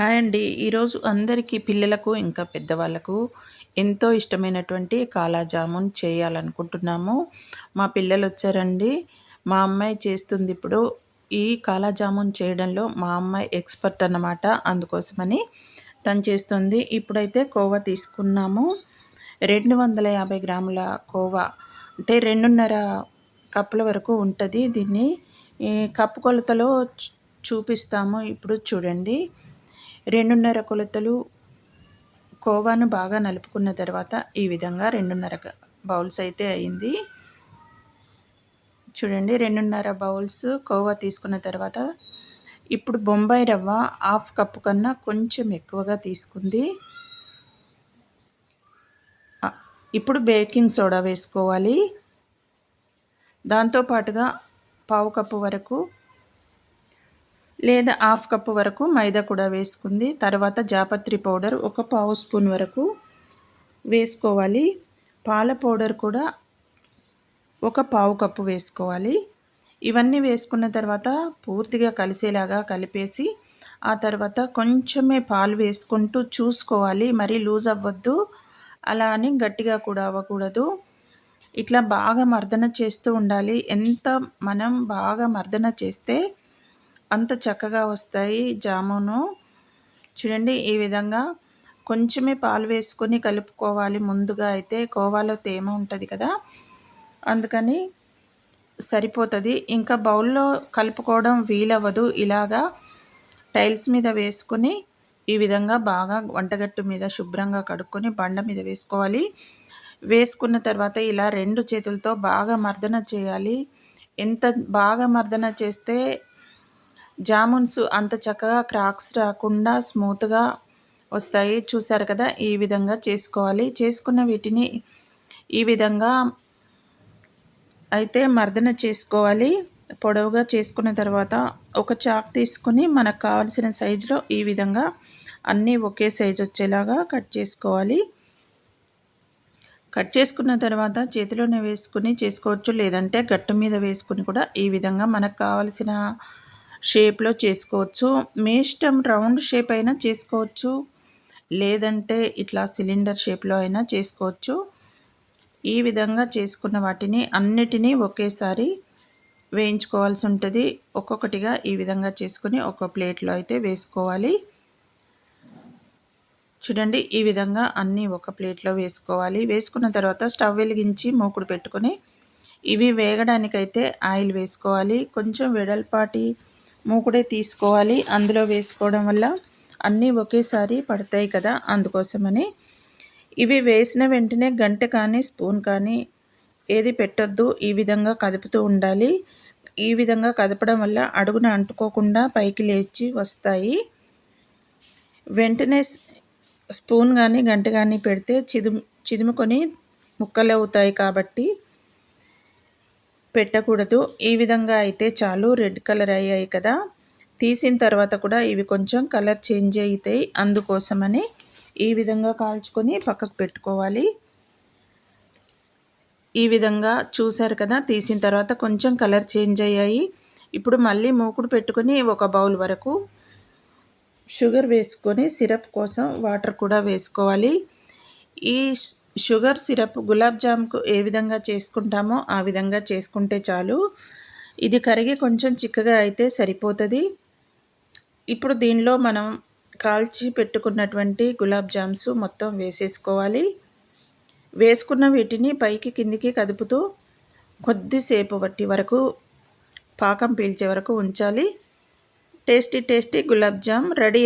Hi అండి. ఈరోజు అందరికీ పిల్లలకు ఇంకా పెద్దవాళ్ళకు ఎంతో ఇష్టమైనటువంటి కాలాజామున్ చేయాలనుకుంటున్నాము. మా పిల్లలు వచ్చారండి. మా అమ్మాయి చేస్తుంది ఇప్పుడు ఈ కాలాజామున్ చేయడంలో మా అమ్మాయి ఎక్స్పర్ట్ అన్నమాట. అందుకోసమని తను చేస్తుంది. ఇప్పుడైతే కోవా తీసుకున్నాము. రెండు వందల యాభై గ్రాముల కోవా అంటే రెండున్నర కప్పుల వరకు ఉంటుంది. దీన్ని కప్పు కొలతలో చూపిస్తాము. ఇప్పుడు చూడండి. రెండున్నర కొలతలు కోవాను బాగా నలుపుకున్న తర్వాత ఈ విధంగా రెండున్నర బౌల్స్ అయితే అయింది. చూడండి రెండున్నర బౌల్స్ కోవా తీసుకున్న తర్వాత ఇప్పుడు బొంబాయి రవ్వ హాఫ్ కప్పు కన్నా కొంచెం ఎక్కువగా తీసుకుంది. ఇప్పుడు బేకింగ్ సోడా వేసుకోవాలి. దాంతోపాటుగా పావు కప్పు వరకు లేదా హాఫ్ కప్ వరకు మైదా కూడా వేసుకుంది. తర్వాత జాపత్రి పౌడర్ ఒక పావు స్పూన్ వరకు వేసుకోవాలి. పాల పౌడర్ కూడా ఒక పావు కప్పు వేసుకోవాలి. ఇవన్నీ వేసుకున్న తర్వాత పూర్తిగా కలిసేలాగా కలిపేసి ఆ తర్వాత కొంచెమే పాలు వేసుకుంటూ చూసుకోవాలి. మరీ లూజ్ అవ్వద్దు. అలా అని గట్టిగా కూడా అవ్వకూడదు. ఇట్లా బాగా మర్దన చేస్తూ ఉండాలి. ఎంత మనం బాగా మర్దన చేస్తే అంత చక్కగా వస్తాయి జామును. చూడండి ఈ విధంగా కొంచెమే పాలు వేసుకొని కలుపుకోవాలి. ముందుగా అయితే కోవాలో తేమ ఉంటుంది కదా అందుకని సరిపోతుంది. ఇంకా బౌల్లో కలుపుకోవడం వీలవ్వదు. ఇలాగా టైల్స్ మీద వేసుకొని ఈ విధంగా బాగా వంటగట్టు మీద శుభ్రంగా కడుక్కొని బండ మీద వేసుకోవాలి. వేసుకున్న తర్వాత ఇలా రెండు చేతులతో బాగా మర్దన చేయాలి. ఎంత బాగా మర్దన చేస్తే జామున్స్ అంత చక్కగా క్రాక్స్ రాకుండా స్మూత్గా వస్తాయి. చూసారు కదా ఈ విధంగా చేసుకోవాలి. చేసుకున్న వీటిని ఈ విధంగా అయితే మర్దన చేసుకోవాలి. పొడవుగా చేసుకున్న తర్వాత ఒక చాక్ తీసుకుని మనకు కావాల్సిన సైజులో ఈ విధంగా అన్నీ ఒకే సైజు వచ్చేలాగా కట్ చేసుకోవాలి. కట్ చేసుకున్న తర్వాత చేతిలోనే వేసుకుని చేసుకోవచ్చు లేదంటే గట్టు మీద వేసుకుని కూడా ఈ విధంగా మనకు కావలసిన షేప్లో చేసుకోవచ్చు. మీ ఇష్టం రౌండ్ షేప్ అయినా చేసుకోవచ్చు. లేదంటే ఇట్లా సిలిండర్ షేప్లో అయినా చేసుకోవచ్చు. ఈ విధంగా చేసుకున్న వాటిని అన్నిటినీ ఒకేసారి వేయించుకోవాల్సి ఉంటుంది. ఒక్కొక్కటిగా ఈ విధంగా చేసుకుని ఒక ప్లేట్లో అయితే వేసుకోవాలి. చూడండి ఈ విధంగా అన్నీ ఒక ప్లేట్లో వేసుకోవాలి. వేసుకున్న తర్వాత స్టవ్ వెలిగించి మూకుడు పెట్టుకొని ఇవి వేగడానికైతే ఆయిల్ వేసుకోవాలి. కొంచెం వెడల్పాటి మూకుడే తీసుకోవాలి. అందులో వేసుకోవడం వల్ల అన్నీ ఒకేసారి పడతాయి కదా అందుకోసమని. ఇవి వేసిన వెంటనే గంట కానీ స్పూన్ కానీ ఏది పెట్టొద్దు. ఈ విధంగా కదుపుతూ ఉండాలి. ఈ విధంగా కదపడం వల్ల అడుగున అంటుకోకుండా పైకి లేచి వస్తాయి. వెంటనే స్పూన్ కానీ గంట కానీ పెడితే చిదుము చిదుముకొని ముక్కలు అవుతాయి కాబట్టి పెట్టకూడదు. ఈ విధంగా అయితే చాలు. రెడ్ కలర్ అయ్యాయి కదా. తీసిన తర్వాత కూడా ఇవి కొంచెం కలర్ చేంజ్ అవుతాయి అందుకోసమని ఈ విధంగా కాల్చుకొని పక్కకు పెట్టుకోవాలి. ఈ విధంగా చూశారు కదా. తీసిన తర్వాత కొంచెం కలర్ చేంజ్ అయ్యాయి. ఇప్పుడు మళ్ళీ మూకుడు పెట్టుకొని ఒక బౌల్ వరకు షుగర్ వేసుకొని సిరప్ కోసం వాటర్ కూడా వేసుకోవాలి. ఈ షుగర్ సిరప్ గులాబ్ జామ్కు ఏ విధంగా చేసుకుంటామో ఆ విధంగా చేసుకుంటే చాలు. ఇది కరిగి కొంచెం చిక్కగా అయితే సరిపోతుంది. ఇప్పుడు దీనిలో మనం కాల్చి పెట్టుకున్నటువంటి గులాబ్ జామ్స్ మొత్తం వేసేసుకోవాలి. వేసుకున్న వీటిని పైకి కిందికి కదుపుతూ కొద్దిసేపు వట్టి వరకు పాకం పీల్చే వరకు ఉంచాలి. Tasty tasty gulab jam ready